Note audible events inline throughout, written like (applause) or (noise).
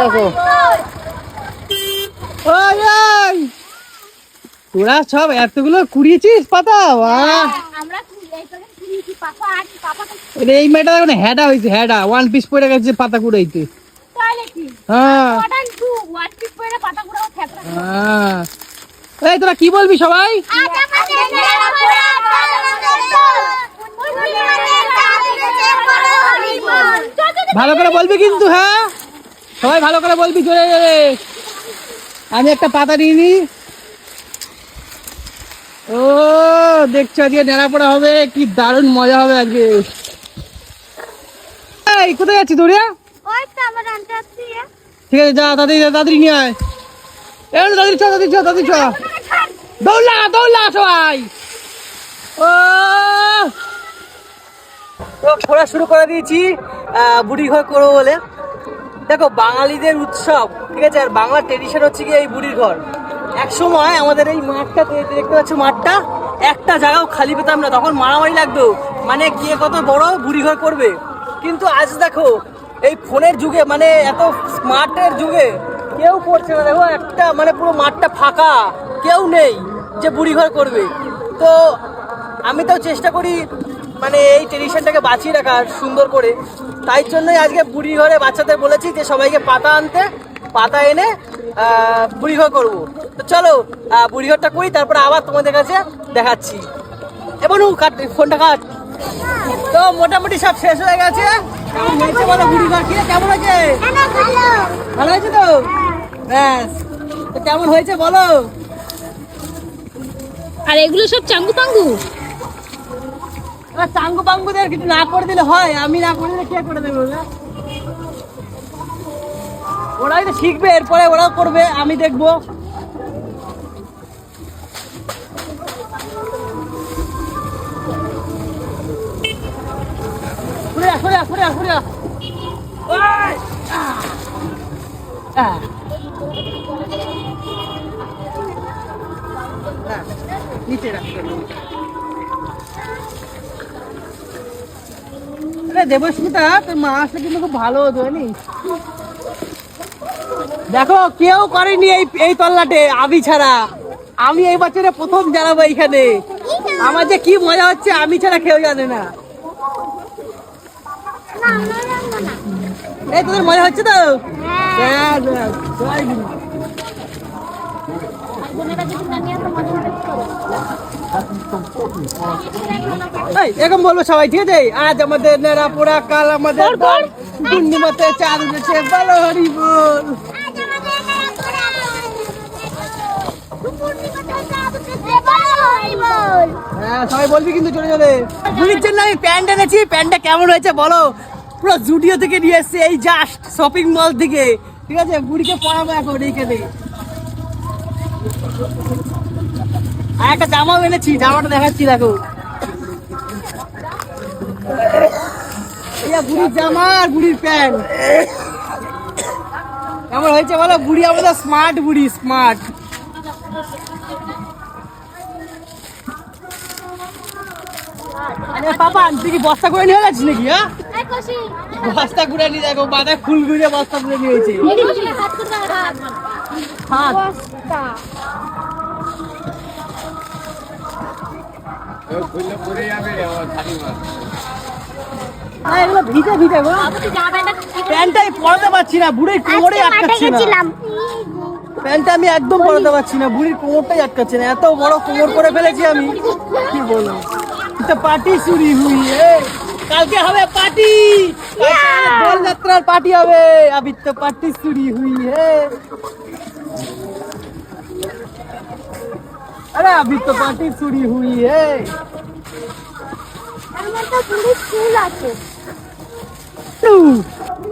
দেখো। তোরা সব এতগুলো কুড়িয়েছিস পাতা? এই এটা এই মেয়েটা দেখো হ্যাডা হয়েছে হ্যাডা। ওয়ান পিস পরে গেছে পাতা কুড়াইতে। কি? হ্যাঁ। হ্যাঁ। এই তোরা কি বলবি সবাই? ভালো করে বলবি কিন্তু হ্যাঁ? সবাই ভালো করে বলবি জোরে জোরে। আমি একটা পাতা নিয়ে নি। ও দেখছ আজকে নেড়াপড়া হবে কি দারুণ মজা হবে আজকে। এই কোথায় যাচ্ছি দৌড়িয়া? ঠিক আছে যা তাড়াতাড়ি তাড়াতাড়ি নিয়ে আয়। এই তাড়াতাড়ি চ তাড়াতাড়ি চ তাড়াতাড়ি চ। দৌড় লাগা দৌড় লাগা সবাই। ও তো ঘোরা শুরু করে দিয়েছি বুড়ি ঘর করব বলে। দেখো, বাঙালিদের উৎসব, ঠিক আছে? আর বাংলার ট্রেডিশন হচ্ছে কি এই বুড়ির ঘর। এক সময় আমাদের এই মাঠটা দেখতে পাচ্ছ মাঠটা? একটা জায়গাও খালি পেতাম না। তখন মারামারি লাগতো। মানে কে কত বড়, বুড়ি ঘর করবে। কিন্তু আজ দেখো, এই ফোনের যুগে মানে এত স্মার্টের যুগে, কেউ করছে না। দেখো, একটা মানে পুরো মাঠটা ফাঁকা। কেউ নেই যে বুড়ি ঘর করবে। তো আমি তো চেষ্টা করি মানে এই ট্রেডিশনটাকে বাঁচিয়ে রাখার সুন্দর করে। তাই জন্যই আজকে বুড়ি ঘরে বাচ্চাদের বলেছি যে সবাইকে পাতা আনতে পাতা এনে আহ, বুড়ি ঘর করব। তো চলো বুড়িঘরটা করি তারপরে আবার তোমাদের কাছে দেখাচ্ছি। এবং কাট ফোনটা কাট। তো মোটামুটি সব শেষ হয়ে গেছে। বলো বুড়ি ঘর কেমন হয়েছে? ভালো হয়েছে তো? ব্যাস। তো কেমন হয়েছে বলো? আর এগুলো সব চাঙ্গু পাঙ্গু? এবার চাঙ্গু পাঙ্গুদের কিছু না করে দিলে হয় আমি না করে দিলে কে করে দেবে ওরা ওরাই তো শিখবে এরপরে ওরাও করবে আমি দেখব সরে যা, সরে যা, সরে যা, সরে যা। ওই! আহ! আহ! হ্যাঁ, নিচে রাখতে আরে দেবস্মিতা তোর মা আসলে কিন্তু খুব ভালো হতো জানিস? দেখো, কেউ করেনি এই এই তল্লাটে, আমি ছাড়া। আমি এই বছরে প্রথম জানাব এইখানে। আমার যে কি মজা হচ্ছে, আমি ছাড়া কেউ জানে না। এই, তোদের মজা হচ্ছে তো? গুরু। এই, এরকম বলব সবাই ঠিক আছে? আজ আমাদের নেড়া পোড়া কাল আমাদের পূর্ণিমাতে চাঁদ উঠেছে বলো হরি বল। হ্যাঁ সবাই বলবি কিন্তু চলে চলে বুড়ির জন্য আমি প্যান্ট এনেছি প্যান্টটা কেমন হয়েছে বলো? পুরো জুডিও থেকে নিয়ে এসছে এই জাস্ট শপিং মল থেকে। ঠিক আছে? বুড়িকে পড়াবো এখন এইখানে। আর একটা জামাও এনেছি জামাটা দেখাচ্ছি দেখো। বুড়ির জামা আর বুড়ির প্যান্ট। কেমন হয়েছে বলো? বুড়ি আমাদের স্মার্ট বুড়ি স্মার্ট পাপা তুই কি বস্তা করে নিয়ে গেছিস নাকি হ্যাঁ? বস্তা করে নিয়ে দেখো মাথায় ফুল ঘুরে বস্তা করে নিয়ে হয়েছে হাত এগুলো ভিজে ভিজে গো। প্যান্টটাই পরাতে পারছি না বুড়ির কোমরে আটকাচ্ছে না। প্যান্টটা আমি একদম পরাতে পারছি না বুড়ির কোমরটাই আটকাচ্ছে না এত বড় কোমর করে ফেলেছি আমি। কি বলব? তো পার্টি চুরি হুই কালকে হবে পার্টি। দোল যাত্রার পার্টি হবে। আবি তো পার্টি চুরি হুই হে পার্টি চুরি হুই হে ফুল আছে টু।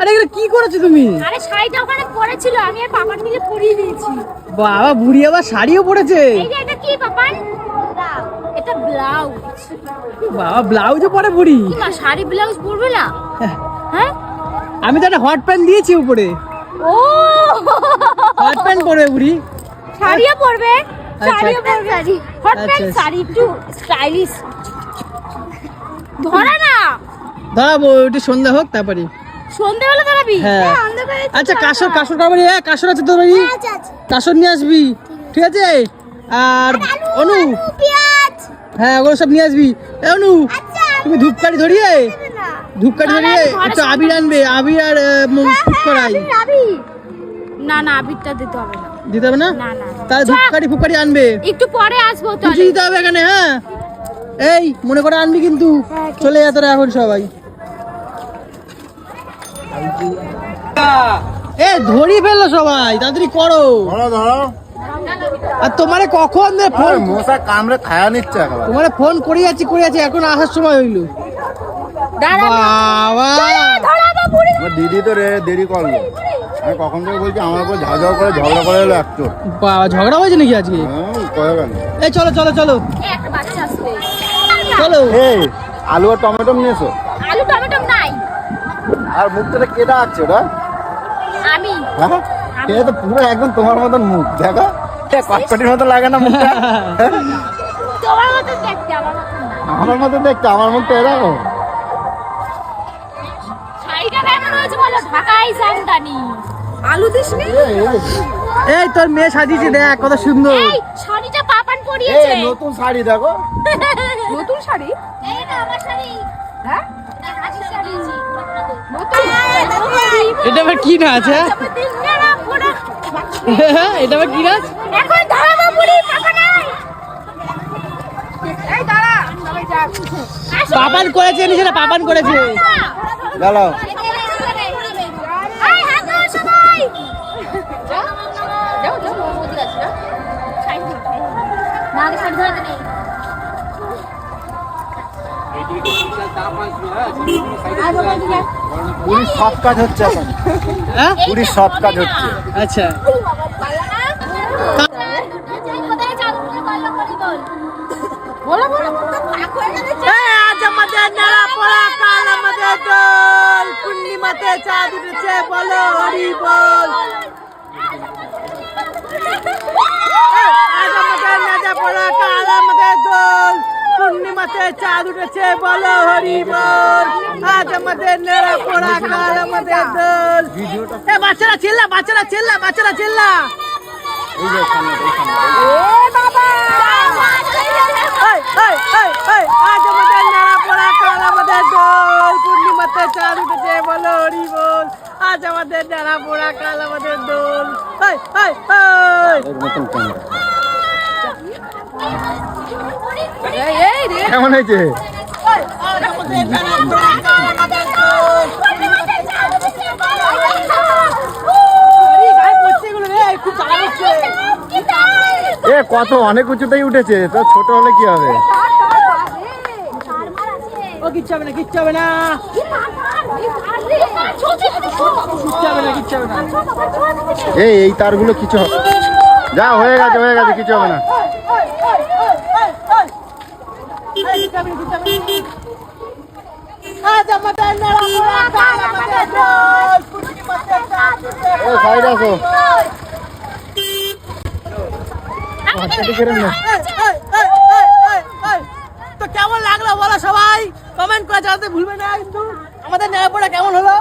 আরে এগুলো কি করেছ তুমি আরে শাড়িটা ওখানে পড়েছিল আমি আর পাপার মিলে পরিয়ে দিয়েছি। বাবা বুড়ি আবার শাড়িও পরেছে এই যে এটা কি পাপান এটা ব্লাউজ। বাবা ব্লাউজও পরে বুড়ি। মা শাড়ি ব্লাউজ পরবে না? হ্যাঁ? আমি তো একটা হট প্যান্ট দিয়েছি উপরে। ও! হট প্যান্ট পরবে বুড়ি। শাড়িও পরবে? আচ্ছা। শাড়ি হট আচ্ছা, প্যান্ট আচ্ছা। শাড়ি একটু স্টাইলিশ ধরা না। দাঁড়াবো একটু সন্ধ্যা হোক তারপরে। সন্ধ্যেবেলা দাঁড়াবি হ্যাঁ। আচ্ছা হ্যাঁ আছে তোর বাড়ি? আচ্ছা আচ্ছা। নিয়ে আসবি ঠিক আছে? আর অনু। হ্যাঁ ওগুলো সব নিয়ে আসবি। অনু তুমি ধূপকাঠি ধরিয়ে ধূপকাঠি ধরিয়ে একটু আবির আনবে আবির আর ফুট করাই। না না আবিরটা দিতে হবে না। দিতে হবে না। তাহলে। ধূপকাঠি ফুপকাঠি আনবে একটু পরে আসব দিতে হবে এখানে হ্যাঁ এই মনে করে আনবি কিন্তু হ্যাঁ, চলে যা তোরা এখন সবাই এ ধরি ফেলল সবাই তাড়াতাড়ি করো আর তোমারে কখন ফোন মশা কামড়ে খায়া নিচ্ছে তোমারে ফোন করে যাচ্ছি করে যাচ্ছি এখন আসার সময় হইল বাবা দিদি তো রে দেরি করল আমি কখন থেকে বলছি আমার উপর ঝাঝাও করে ঝগড়া করে এলো একটু বাবা ঝগড়া হয়েছে নাকি আজকে? কয়ে গেল। এই চলো চলো চলো। একটা বাচ্চা আসবে চলো। এই আলু আর টমেটো নিয়েছো? আলু টমেটো নাই। আর মুখটা কেটা আছে ওটা? আমি। হ্যাঁ? এটা তো পুরো একদম তোমার মতন মুখ দেখো। কটকটির মতো লাগে না মুখটা? তোমার মতো দেখতে আমার মতো আমার মতো দেখতে আমার মুখটা এরকম। শাড়িটা কেমন হয়েছে বলো? ঢাকাই জামদানি। আলু দিসনি এই, তোর মেয়ে সাজিয়েছে দেখ কত সুন্দর। এই শাড়িটা পাপান এই নতুন শাড়ি দেখো। (laughs) নতুন শাড়ি? এই না আমার শাড়ি। হ্যাঁ? এটা আবার কি নাচ? হ্যাঁ? এটা আবার কি নাচ? এখন ধরাবো পুরি পাপা নাই। এই দাঁড়া সবাই যা পাপান করেছে নিজেরা পাপান করেছে? দাঁড়াও। পুরীর সব কাজ হচ্ছে এখন। হ্যাঁ? সব কাজ হচ্ছে। আচ্ছা। পূর্ণিমাতে চাঁদ উঠেছে বলো হরি বল। আজ আমাদের নেড়া পড়া কাল আমাদের দোল। পূর্ণিমাতে চাঁদ উঠেছে বলো হরি বল। আজ আমাদের নেড়া পড়া কাল আমাদের দোল। এ বাচ্চারা চিল্লা বাচ্চারা চিল্লা বাচ্চারা চিল্লা। আজ আমাদের নেড়া পড়া কাল আমাদের দোল। পূর্ণিমাতে চাঁদ উঠেছে বলো হরি বল। আজ আমাদের নেড়া পড়া কাল আমাদের দোল। এই, এই, এই। এর মতন কেমন হয়েছে। এ কত অনেক উঁচুতেই উঠেছে তো ছোট হলে কি হবে? ও কিচ্ছু হবে না কিচ্ছু হবে না। কিচ্ছু হবে না কিচ্ছু এই এই তারগুলো কিছু হবে যা হয়ে গেছে হয়ে গেছে কিছু হবে না আজ আমাদের নেড়া পড়া কাল আমাদের দোল পূর্ণিমাতে চাঁদ উঠেছে ও সাইড আসো বাচ্চাটি কেরম না এই, এই, এই, এই, এই, এই। তো কেমন লাগল বলো সবাই কমেন্ট করে জানাতে ভুলবে না কিন্তু আমাদের নেড়াপড়া কেমন হলো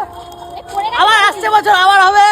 আবার আসছে বছর আবার হবে